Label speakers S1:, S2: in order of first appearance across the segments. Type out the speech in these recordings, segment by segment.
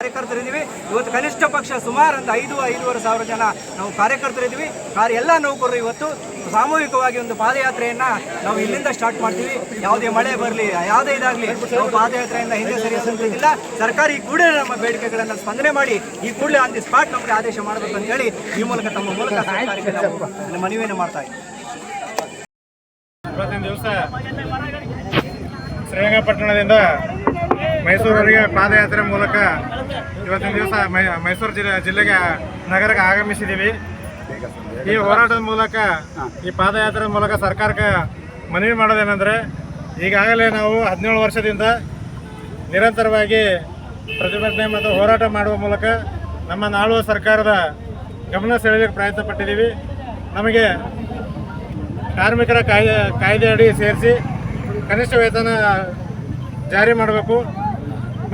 S1: ಕಾರ್ಯಕರ್ತರಿದ್ದೀವಿ ಇವತ್ತು ಕನಿಷ್ಠ ಪಕ್ಷ ಸುಮಾರು ಒಂದು ಐದು, ಐದೂವರೆ ಸಾವಿರ ಜನ ನಾವು ಕಾರ್ಯಕರ್ತರಿದ್ದೀವಿ ಕಾರ್ಯ ಎಲ್ಲ ನೌಕರರು ಇವತ್ತು ಸಾಮೂಹಿಕವಾಗಿ ಒಂದು ಪಾದಯಾತ್ರೆಯನ್ನ ನಾವು ಇಲ್ಲಿಂದ ಸ್ಟಾರ್ಟ್ ಮಾಡ್ತೀವಿ. ಯಾವುದೇ ಮಳೆ ಬರಲಿ, ಯಾವುದೇ ಇದಾಗಲಿ, ನಾವು ಪಾದಯಾತ್ರೆಯಿಂದ ಹಿಂದೆ ಸರಿಯಿಲ್ಲ ಸರ್ಕಾರ ಈ ಕೂಡಲೇ ನಮ್ಮ ಬೇಡಿಕೆಗಳನ್ನು ಸ್ಪಂದನೆ ಮಾಡಿ, ಈ ಕೂಡಲೇ ಆನ್ ದಿ ಸ್ಪಾಟ್ ನಮಗೆ ಆದೇಶ ಮಾಡಬೇಕು ಅಂತ ಹೇಳಿ ಈ ಮೂಲಕ ತಮ್ಮ ಮೂಲಕ ಮನವಿಯನ್ನು ಮಾಡ್ತಾ ಇದ್ದೀವಿ
S2: ಶ್ರೀರಂಗಪಟ್ಟಣದಿಂದ ಮೈಸೂರವರೆಗೆ ಪಾದಯಾತ್ರೆ ಮೂಲಕ ಇವತ್ತಿನ ದಿವಸ ಮೈಸೂರು ಜಿಲ್ಲೆ, ಜಿಲ್ಲೆಗೆ ನಗರಕ್ಕೆ ಆಗಮಿಸಿದ್ದೀವಿ. ಈ ಹೋರಾಟದ ಮೂಲಕ, ಈ ಪಾದಯಾತ್ರೆ ಮೂಲಕ ಸರ್ಕಾರಕ್ಕೆ ಮನವಿ ಮಾಡೋದೇನೆಂದರೆ, ಈಗಾಗಲೇ ನಾವು ಹದಿನೇಳು ವರ್ಷದಿಂದ ನಿರಂತರವಾಗಿ ಪ್ರತಿಭಟನೆ ಮತ್ತು ಹೋರಾಟ ಮಾಡುವ ಮೂಲಕ ನಮ್ಮ ನಾಳುವ ಸರ್ಕಾರದ ಗಮನ ಸೆಳೆಯಲಿಕ್ಕೆ ಪ್ರಯತ್ನ ಪಟ್ಟಿದ್ದೀವಿ ನಮಗೆ ಕಾರ್ಮಿಕರ ಕಾಯ್ದೆ ಕಾಯ್ದೆ ಅಡಿ ಸೇರಿಸಿ ಕನಿಷ್ಠ ವೇತನ ಜಾರಿ ಮಾಡಬೇಕು.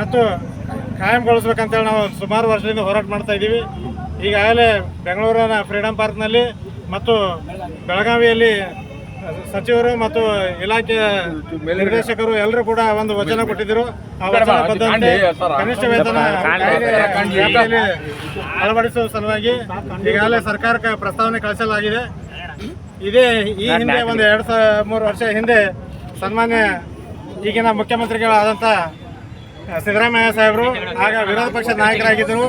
S2: ಮತ್ತು ಕಾಯಂಗೊಳಿಸ್ಬೇಕಂತೇಳಿ ನಾವು ಸುಮಾರು ವರ್ಷದಿಂದ ಹೋರಾಟ ಮಾಡ್ತಾ ಇದ್ದೀವಿ. ಈಗಾಗಲೇ ಬೆಂಗಳೂರಿನ ಫ್ರೀಡಂ ಪಾರ್ಕ್ನಲ್ಲಿ ಮತ್ತು ಬೆಳಗಾವಿಯಲ್ಲಿ ಸಚಿವರು ಮತ್ತು ಇಲಾಖೆಯ ನಿರ್ದೇಶಕರು ಎಲ್ಲರೂ ಕೂಡ ಒಂದು ವಚನ ಕೊಟ್ಟಿದ್ದರು. ಆ ವಚನ ಬದ್ಧತೆ ಕನಿಷ್ಠ ವೇತನ ಅಳವಡಿಸುವ ಸಲುವಾಗಿ ಈಗಾಗಲೇ ಸರ್ಕಾರಕ್ಕೆ ಪ್ರಸ್ತಾವನೆ ಕಳಿಸಲಾಗಿದೆ. ಇದೇ ಈ ಹಿಂದೆ ಒಂದು ಎರಡು ಸಾವಿರ ಮೂರು ವರ್ಷ ಹಿಂದೆ ಸನ್ಮಾನ್ಯ ಈಗಿನ ಮುಖ್ಯಮಂತ್ರಿಗಳಾದಂಥ ಸಿದ್ದರಾಮಯ್ಯ ಸಾಹೇಬರು, ಆಗ ವಿರೋಧ ಪಕ್ಷದ ನಾಯಕರಾಗಿದ್ದರು.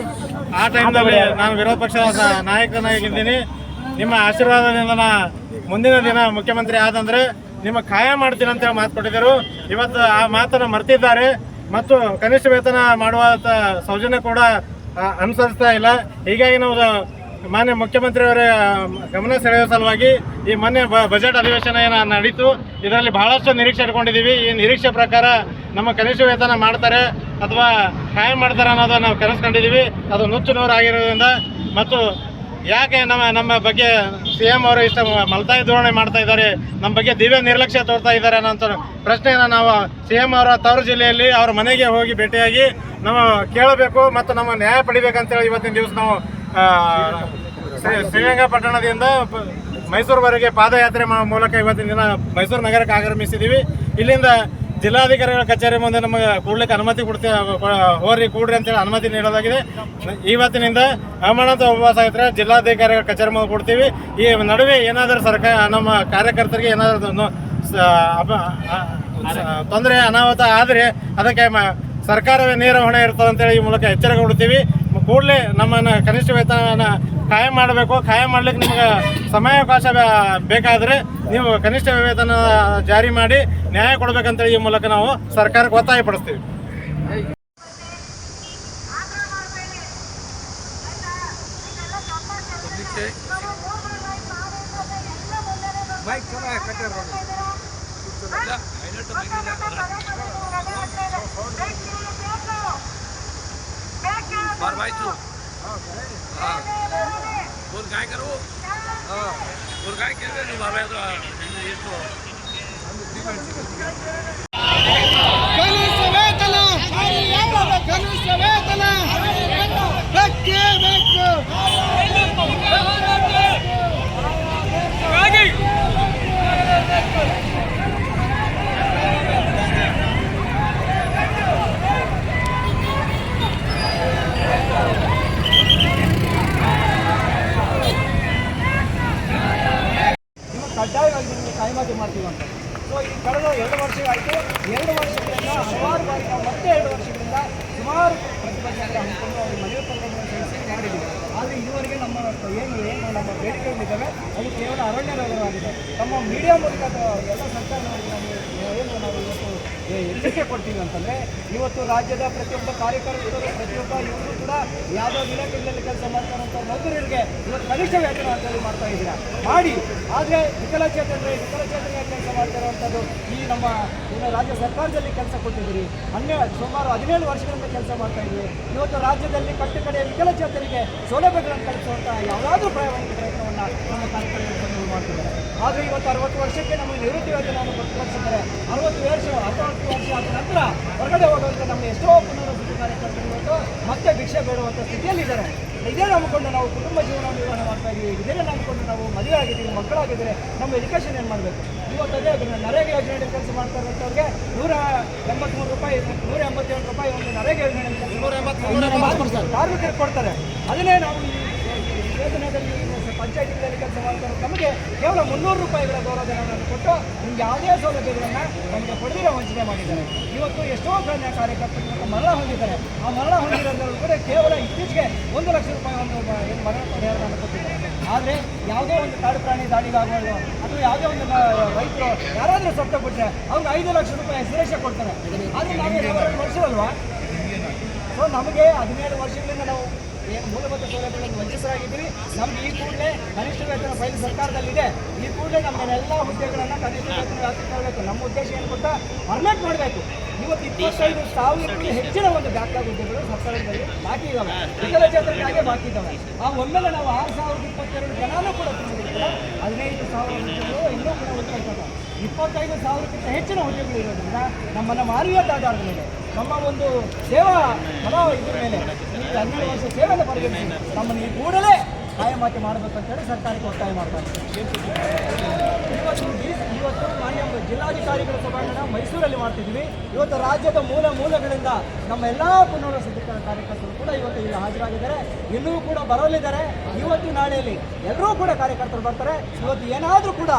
S2: ಆ ಟೈಮ್ನಲ್ಲಿ ನಾನು ವಿರೋಧ ಪಕ್ಷದ ನಾಯಕನಾಗಿದ್ದೀನಿ. ನಿಮ್ಮ ಆಶೀರ್ವಾದದಿಂದ ನಾನು ಮುಂದಿನ ದಿನ ಮುಖ್ಯಮಂತ್ರಿ ಆದಂದ್ರೆ ನಿಮ್ಮ ಕಾಯ ಮಾಡ್ತೀನಿ ಅಂತೇಳಿ ಮಾತು ಕೊಟ್ಟಿದ್ದರು. ಇವತ್ತು ಆ ಮಾತನ್ನು ಮರ್ತಿದ್ದಾರೆ. ಮತ್ತು ಕನಿಷ್ಠ ವೇತನ ಮಾಡುವಂಥ ಸೌಜನ್ಯ ಕೂಡ ಅನುಸರಿಸ್ತಾ ಇಲ್ಲ. ಹೀಗಾಗಿ ನಾವು ಮಾನ್ಯ ಮುಖ್ಯಮಂತ್ರಿಯವರ, ಗಮನ ಸೆಳೆಯುವ ಸಲುವಾಗಿ ಈ ಮೊನ್ನೆ ಬಜೆಟ್ ಅಧಿವೇಶನ ಏನು ನಡೀತು, ಇದರಲ್ಲಿ ಬಹಳಷ್ಟು ನಿರೀಕ್ಷೆ ಇಟ್ಕೊಂಡಿದ್ದೀವಿ. ಈ ನಿರೀಕ್ಷೆ ಪ್ರಕಾರ ನಮ್ಮ ಕನಿಷ್ಠ ವೇತನ ಮಾಡ್ತಾರೆ ಅಥವಾ ಕಾಯಂ ಮಾಡ್ತಾರೆ ಅನ್ನೋದನ್ನ ನಾವು ಕನಸ್ಕೊಂಡಿದ್ದೀವಿ. ಅದು ನುಚ್ಚು ನೂರು ಆಗಿರೋದ್ರಿಂದ ಮತ್ತು ಯಾಕೆ ನಮ್ಮ ನಮ್ಮ ಬಗ್ಗೆ ಸಿ ಎಂ ಅವರು ಇಷ್ಟ ಮಲತಾಯಿ ಧೋರಣೆ ಮಾಡ್ತಾ ಇದ್ದಾರೆ, ನಮ್ಮ ಬಗ್ಗೆ ದಿವ್ಯ ನಿರ್ಲಕ್ಷ್ಯ ತೋರ್ತಾ ಇದ್ದಾರೆ ಅನ್ನೋ ಪ್ರಶ್ನೆಯನ್ನು ನಾವು ಸಿ ಎಂ ಅವರ ತವರು ಜಿಲ್ಲೆಯಲ್ಲಿ ಅವ್ರ ಮನೆಗೆ ಹೋಗಿ ಭೇಟಿಯಾಗಿ ನಾವು ಕೇಳಬೇಕು ಮತ್ತು ನಮ್ಮ ನ್ಯಾಯ ಪಡಿಬೇಕಂತೇಳಿ ಇವತ್ತಿನ ದಿವಸ ನಾವು ಶ್ರೀರಂಗಪಟ್ಟಣದಿಂದ ಮೈಸೂರುವರೆಗೆ ಪಾದಯಾತ್ರೆ ಮೂಲಕ ಇವತ್ತಿನ ದಿನ ಮೈಸೂರು ನಗರಕ್ಕೆ ಆಗಮಿಸಿದ್ದೀವಿ. ಇಲ್ಲಿಂದ ಜಿಲ್ಲಾಧಿಕಾರಿಗಳ ಕಚೇರಿ ಮುಂದೆ ನಮಗೆ ಕೂಡ್ಲಿಕ್ಕೆ ಅನುಮತಿ ಕೊಡ್ತೀವಿ ಹೋರಿ ಕೂಡ್ರಿ ಅಂತೇಳಿ ಅನುಮತಿ ನೀಡೋದಾಗಿದೆ ಇವತ್ತಿನಿಂದ ಅಮರನಾಥ ಉಪವಾಸ ಇದ್ರೆ ಜಿಲ್ಲಾಧಿಕಾರಿಗಳ ಕಚೇರಿ ಮುಂದೆ ಕೊಡ್ತೀವಿ. ಈ ನಡುವೆ ಏನಾದರೂ ಸರ್ಕಾರ ನಮ್ಮ ಕಾರ್ಯಕರ್ತರಿಗೆ ಏನಾದರೂ ತೊಂದರೆ ಅನಾಹುತ ಆದರೆ ಅದಕ್ಕೆ ಸರ್ಕಾರವೇ ನೇರ ಹೊಣೆ ಇರ್ತದೆ ಅಂತೇಳಿ ಈ ಮೂಲಕ ಎಚ್ಚರಿಕೆ ಕೊಡ್ತೀವಿ. ಕೂಡಲೇ ನಮ್ಮನ್ನು ಕನಿಷ್ಠ ವೇತನವನ್ನು ಖಾಯಂ ಮಾಡಬೇಕು. ಖಾಯಂ ಮಾಡಲಿಕ್ಕೆ ನಿಮಗೆ ಸಮಯಾವಕಾಶ ಬೇಕಾದರೆ ನೀವು ಕನಿಷ್ಠ ವೇತನ ಜಾರಿ ಮಾಡಿ ನ್ಯಾಯ ಕೊಡಬೇಕಂತೇಳಿ ಈ ಮೂಲಕ ನಾವು ಸರ್ಕಾರಕ್ಕೆ ಒತ್ತಾಯ ಪಡಿಸ್ತೀವಿ
S3: बार भाई तू। हाँ काय हाँ। करो। हाँ काय कर रहे बार तो ये तो।
S1: हाँ, गणेश गणेश तो। ಇದುವರೆಗೆ ನಮ್ಮ ಏನು ಏನು ನಮ್ಮ ಬೇಡಿಕೆಗಳಿದ್ದಾವೆ, ಅದು ಕೇವಲ ಅರಣ್ಯ ನಗರವಾಗಿದೆ ನಮ್ಮ ಮೀಡಿಯಾ ಮೂಲಕ ಎಲ್ಲ ಸರ್ಕಾರದವರಿಗೆ ನಾವು ಏನು ನಾವು ಇವತ್ತು ಎಚ್ಚರಿಕೆ ಕೊಡ್ತೀವಿ ಅಂತಂದರೆ, ಇವತ್ತು ರಾಜ್ಯದ ಪ್ರತಿಯೊಬ್ಬ ಕಾರ್ಯಕರ್ತರು ಪ್ರತಿಯೊಬ್ಬ ಇವರು ಕೂಡ ಯಾವುದೋ ಇಲಾಖೆಗಳಲ್ಲಿ ಕೆಲಸ ಮಾಡ್ತಾರಂಥ ನೌಕರರಿಗೆ ಇವತ್ತು ಕನಿಷ್ಠ ವೇತನ ಅಂತೇಳಿ ಮಾಡ್ತಾ ಇದ್ದೀರಾ? ಮಾಡಿ. ಆದರೆ ವಿಕಲಚೇತನರಿಗೆ ವಿಕಲಚೇತನಿಗೆ ಕೆಲಸ ಮಾಡ್ತಾ ಇರುವಂಥದ್ದು ಈ ನಮ್ಮ ಏನು ರಾಜ್ಯ ಸರ್ಕಾರದಲ್ಲಿ ಕೆಲಸ ಕೊಟ್ಟಿದ್ದೀರಿ. ಹನ್ನೆ ಸುಮಾರು ಹದಿನೇಳು ವರ್ಷಗಳಿಂದ ಕೆಲಸ ಮಾಡ್ತಾ ಇದ್ದೀವಿ ಇವತ್ತು ರಾಜ್ಯದಲ್ಲಿ ಕಟ್ಟಕಡೆ ವಿಕಲಚೇತರಿಗೆ ಸೌಲಭ್ಯಗಳನ್ನು ಕಲ್ಪಿಸುವಂಥ ಯಾವುದಾದ್ರೂ ಪ್ರಾಯೋಗಿಕ ಪ್ರಯತ್ನವನ್ನು ನಮ್ಮ ಕಾರ್ಯಕರ್ತರು ಮಾಡ್ತಿದ್ದಾರೆ. ಆದರೆ ಇವತ್ತು ಅರವತ್ತು ವರ್ಷಕ್ಕೆ ನಮಗೆ ನಿವೃತ್ತಿ ಯೋಜನೆಯನ್ನು ಗೊತ್ತುಪಡಿಸಿದ್ದಾರೆ ಅರವತ್ತು ವರ್ಷ ಅರವತ್ತು ವರ್ಷ ಆದ ನಂತರ ಹೊರಗಡೆ ಹೋಗುವಂತೆ ನಮ್ಮ ಎಷ್ಟೋ ಕಾರ್ಯಕರ್ತರು ಇವತ್ತು ಮತ್ತೆ ಭಿಕ್ಷೆ ಬೇಡುವಂಥ ಸ್ಥಿತಿಯಲ್ಲಿದ್ದಾರೆ. ಇದೇ ನಂಬಿಕೊಂಡು ನಾವು ಕುಟುಂಬ ಜೀವನ ನಿರ್ವಹಣೆ ಮಾಡ್ತಾ ಇದ್ದೀವಿ ಇದೇ ನಂಬಿಕೊಂಡು ನಾವು ಮದುವೆ ಆಗಿದ್ದೀವಿ ಮಕ್ಕಳಾಗಿದ್ದರೆ ನಮ್ಮ ಎಜುಕೇಷನ್ ಏನು ಮಾಡಬೇಕು? ಇವತ್ತು ಅದೇ ಅದನ್ನು ನರೇಗಾ ಯೋಜನೆಯಲ್ಲಿ ಕೆಲಸ ಮಾಡ್ತಾ ಇರೋಂಥವ್ರಿಗೆ ನೂರ ಎಂಬತ್ಮೂರು ರೂಪಾಯಿ ನೂರ ಎಂಬತ್ತೇಳು ರೂಪಾಯಿ ಒಂದು ನರೇಗಾ ಎಂಬತ್ತು ಕಾರ್ಮಿಕರಿಗೆ ಕೊಡ್ತಾರೆ. ಅದನ್ನೇ ನಾವು ಈ ಯೋಜನೆಯಲ್ಲಿ ಪಂಚಾಯತಿಗಳಲ್ಲಿ ಕೆಲಸ ಮಾಡ್ತಾರೆ. ನಮಗೆ ಕೇವಲ ಮುನ್ನೂರು ರೂಪಾಯಿಗಳ ಗೌರವಧನವನ್ನು ಕೊಟ್ಟು ನಿಮ್ಗೆ ಯಾವುದೇ ಸೌಲಭ್ಯಗಳನ್ನು ನಮಗೆ ಪಡೆದಿರ ವಂಚನೆ ಮಾಡಿದ್ದಾರೆ. ಇವತ್ತು ಎಷ್ಟೋ ಜನ ಕಾರ್ಯಕರ್ತರು ಮರಣ ಹೊಂದಿದ್ದಾರೆ. ಆ ಮರಣ ಹೊಂದಿರೋದ್ರಲ್ಲೂ ಕೂಡ ಕೇವಲ ಇತ್ತೀಚೆಗೆ ಒಂದು ಲಕ್ಷ ರೂಪಾಯಿ ಒಂದು ಮರಣ ಪರಿಹಾರವನ್ನು ಕೊಟ್ಟಿದ್ದಾರೆ. ಆದರೆ ಯಾವುದೇ ಒಂದು ಕಾಡು ಪ್ರಾಣಿ ದಾಳಿಗಾಗಬಾರ್ದು ಅಥವಾ ಯಾವುದೇ ಒಂದು ರೈತರು ಯಾರಾದರೂ ಸತ್ತೋಗ್ಬಿಟ್ರೆ ಅವ್ರಿಗೆ ಐದು ಲಕ್ಷ ರೂಪಾಯಿ ಸುರಕ್ಷೆ ಕೊಡ್ತಾರೆ. ಆದರೆ ನಾವು ವರ್ಷವಲ್ವಾ ಸೊ ನಮಗೆ ಹದಿನೇಳು ವರ್ಷಗಳಿಂದ ನಾವು ಏನು ಮೂಲಭೂತ ಸೌಲಭ್ಯಗಳನ್ನು ವಂಚಿಸಲಾಗಿದ್ದೀವಿ ನಮ್ಗೆ ಈ ಕೂಡಲೇ ಕನಿಷ್ಠ ವೇತನ ಫೈಲ್ ಸರ್ಕಾರದಲ್ಲಿದೆ. ಈ ಕೂಡಲೇ ನಮ್ಮನ್ನೆಲ್ಲ ಹುದ್ದೆಗಳನ್ನು ಕನಿಷ್ಠ ವೇತನ ವ್ಯಾಪ್ತಿ ಮಾಡಬೇಕು ನಮ್ಮ ಉದ್ದೇಶ ಏನು ಗೊತ್ತಾ? ಪರ್ಮನೆಂಟ್ ಮಾಡಬೇಕು. ಇವತ್ತು ಇಪ್ಪತ್ತೈದು ಸಾವಿರಕ್ಕೆ ಹೆಚ್ಚಿನ ಒಂದು ಬ್ಯಾಕ್ಲಾಗ್ ಹುದ್ದೆಗಳು ಸರ್ಕಾರದಲ್ಲಿ ಬಾಕಿ ಇದ್ದಾವೆ ವಿಕಲಚೇತನಕ್ಕಾಗಿ ಬಾಕಿ ಇದ್ದಾವೆ ಆ ಒಮ್ಮೆಲೆ ನಾವು ಆರು ಸಾವಿರದ ಇಪ್ಪತ್ತೆರಡು ಜನನೂ ಕೂಡ ತುಂಬಿದ್ರೆ ಹದಿನೈದು ಸಾವಿರ ಹುದ್ದೆಗಳು, ಇನ್ನೂ ಕೂಡ ಉಳ್ಕೊಳ್ತವೆ ಇಪ್ಪತ್ತೈದು ಸಾವಿರಕ್ಕಿಂತ ಹೆಚ್ಚಿನ ಹುದ್ದೆಗಳು ಇರೋದ್ರಿಂದ ನಮ್ಮನ್ನು ಆಧಾರದ ಮೇಲೆ ನಮ್ಮ ಒಂದು ಸೇವಾ ಪ್ರಭಾವ ಇದ್ರ ಮೇಲೆ. ಈ ಹನ್ನೆರಡು ವರ್ಷ ಸೇವೆಯನ್ನು ಪರಿಗಣಿಸಿ ನಮ್ಮನ್ನು ಈ ಕೂಡಲೇ ಕಾಯಮಾತಿ ಮಾಡಬೇಕು ಸರ್ಕಾರಕ್ಕೆ ಒತ್ತಾಯ ಮಾಡ್ತಾ ಇವತ್ತು ಇವತ್ತು ಮಾನ್ಯ ಜಿಲ್ಲಾಧಿಕಾರಿಗಳ ಸಭಾಂಗಣ ಮೈಸೂರಲ್ಲಿ ಮಾಡ್ತಿದ್ವಿ ಇವತ್ತು ರಾಜ್ಯದ ಮೂಲ ಮೂಲಗಳಿಂದ ನಮ್ಮ ಎಲ್ಲ ಪುನರ್ವಸತಿ ಕಾರ್ಯಕರ್ತರು ಕೂಡ ಇವತ್ತು ಇಲ್ಲಿ ಹಾಜರಾಗಿದ್ದಾರೆ. ಇನ್ನೂ ಕೂಡ ಬರಲಿದ್ದಾರೆ. ಇವತ್ತು ನಾಳೆಯಲ್ಲಿ ಎಲ್ಲರೂ ಕೂಡ ಕಾರ್ಯಕರ್ತರು ಬರ್ತಾರೆ. ಇವತ್ತು ಏನಾದರೂ ಕೂಡ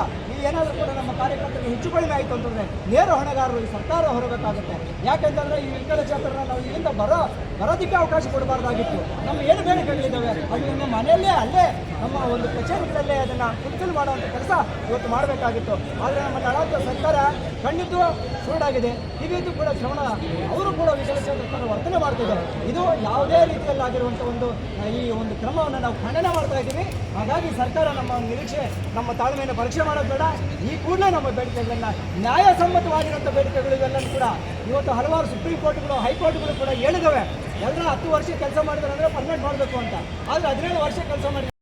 S1: ಏನಾದರೂ ಕೂಡ ನಮ್ಮ ಕಾರ್ಯಕರ್ತರಿಗೆ ಹೆಚ್ಚು ಕಡಿಮೆ ಆಯಿತು ಅಂತಂದರೆ ನೇರ ಹೊಣೆಗಾರರು ಈ ಸರ್ಕಾರ ಹೊರಬೇಕಾಗುತ್ತೆ ಯಾಕೆಂತಂದ್ರೆ ಈ ವಿಕಲಚೇತನ ನಾವು ಇಲ್ಲಿಂದ ಬರೋ, ಬರೋದಕ್ಕೆ ಅವಕಾಶ ಕೊಡಬಾರ್ದಾಗಿತ್ತು. ನಮ್ಮ ಏನು ಬೇಡಿಕೆಗಳಿದ್ದಾವೆ ಅದು ನಮ್ಮ ಮನೆಯಲ್ಲೇ ಅಲ್ಲೇ, ನಮ್ಮ ಒಂದು ಕಚೇರಿಗಳಲ್ಲೇ ಅದನ್ನು ಫುಲ್ಫಿಲ್ ಮಾಡುವಂಥ ಕೆಲಸ ಇವತ್ತು ಮಾಡಬೇಕಾಗಿತ್ತು. ಆದರೆ ನಮ್ಮ ನಳಾಂತ ಸರ್ಕಾರ ಖಂಡಿತ ಸುರುಡಾಗಿದೆ ಇದು ಕೂಡ ಶ್ರವಣ, ಅವರು ಕೂಡ ವಿಕಲಚೇತನ ವರ್ತನೆ ಮಾಡ್ತಿದ್ದಾರೆ. ಇದು ಯಾವುದೇ ರೀತಿಯಲ್ಲಿ ಆಗಿರುವಂಥ ಒಂದು, ಈ ಒಂದು ಕ್ರಮವನ್ನು ನಾವು ಖಂಡನೆ ಮಾಡ್ತಾ ಇದ್ದೀವಿ. ಹಾಗಾಗಿ ಸರ್ಕಾರ ನಮ್ಮ ನಿರೀಕ್ಷೆ, ನಮ್ಮ ತಾಳ್ಮೆಯನ್ನು ಪರೀಕ್ಷೆ ಮಾಡೋದು ಬೇಡ. ಈ ಕೂಡಲೇ ನಮ್ಮ ಬೇಡಿಕೆಗಳನ್ನ ನ್ಯಾಯಸಮ್ಮತವಾಗಿರುವಂಥ ಬೇಡಿಕೆಗಳು ಇವೆಲ್ಲವೂ ಕೂಡ ಇವತ್ತು ಹಲವಾರು ಸುಪ್ರೀಂ ಕೋರ್ಟ್ಗಳು, ಹೈಕೋರ್ಟ್ಗಳು ಕೂಡ ಹೇಳಿದವೆ ಎಲ್ಲರೂ ಹತ್ತು ವರ್ಷ ಕೆಲಸ ಮಾಡಿದ್ರೆ ಅಂದರೆ ಪರ್ಮನೆಂಟ್ ಮಾಡಬೇಕು ಅಂತ. ಆದರೆ ಹದಿನೇಳು ವರ್ಷ ಕೆಲಸ ಮಾಡಿ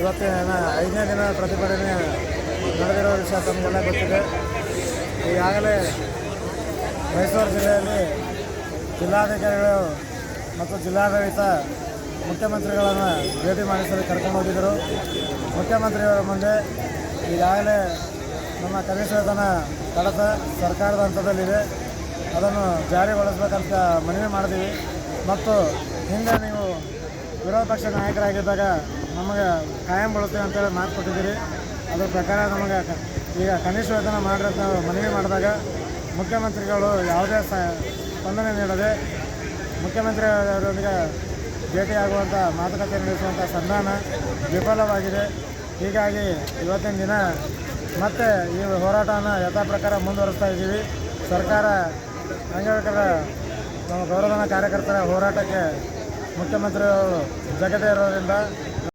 S4: ಎರಡನೇ ದಿನ ಪ್ರತಿಭಟನೆ ನಡೆದಿರೋ ವಿಷಯ ತಮಗೆಲ್ಲ ಗೊತ್ತಿದೆ. ಈಗಾಗಲೇ ಮೈಸೂರು ಜಿಲ್ಲೆಯಲ್ಲಿ ಜಿಲ್ಲಾಧಿಕಾರಿಗಳು ಮತ್ತು ಜಿಲ್ಲಾಡಳಿತ ಮುಖ್ಯಮಂತ್ರಿಗಳನ್ನು ಭೇಟಿ ಮಾಡಿಸಲು ಕರ್ಕೊಂಡು ಹೋಗಿದ್ದರು. ಮುಖ್ಯಮಂತ್ರಿಯವರ ಮುಂದೆ ಈಗಾಗಲೇ ನಮ್ಮ ಕನಿಷ್ಠ ವೇತನ ಕಡತ ಸರ್ಕಾರದ ಹಂತದಲ್ಲಿದೆ. ಅದನ್ನು ಜಾರಿಗೊಳಿಸ್ಬೇಕಂತ ಮನವಿ ಮಾಡಿದ್ದೀವಿ. ಮತ್ತು ಹಿಂದೆ ನೀವು ವಿರೋಧ ಪಕ್ಷ ನಾಯಕರಾಗಿದ್ದಾಗ ನಮಗೆ ಕಾಯಂ ಬೀಳುತ್ತೆ ಅಂತೇಳಿ ಮಾತು ಕೊಟ್ಟಿದ್ದೀರಿ ಅದ್ರ ಪ್ರಕಾರ ನಮಗೆ ಈಗ ಕನಿಷ್ಠ ವೇತನ ಮಾಡಿರೋ ಮನವಿ ಮಾಡಿದಾಗ ಮುಖ್ಯಮಂತ್ರಿಗಳು ಯಾವುದೇ ಸ್ಪಂದನೆ ನೀಡದೆ ಮುಖ್ಯಮಂತ್ರಿ ಅವರೊಂದಿಗೆ ಭೇಟಿಯಾಗುವಂಥ ಮಾತುಕತೆ ನಡೆಸುವಂಥ ಸಂಧಾನ ವಿಫಲವಾಗಿದೆ. ಹೀಗಾಗಿ ಇವತ್ತಿನ ದಿನ ಮತ್ತೆ ಈ ಹೋರಾಟವನ್ನು ಯಥಾ ಪ್ರಕಾರ ಮುಂದುವರಿಸ್ತಾ ಇದ್ದೀವಿ. ಸರ್ಕಾರ ಅಂಗವಿಕಲ ನಮ್ಮ ಗೌರವನ ಕಾರ್ಯಕರ್ತರ ಹೋರಾಟಕ್ಕೆ ಮುಖ್ಯಮಂತ್ರಿಗಳು ಜಗದೇ ಇರೋದ್ರಿಂದ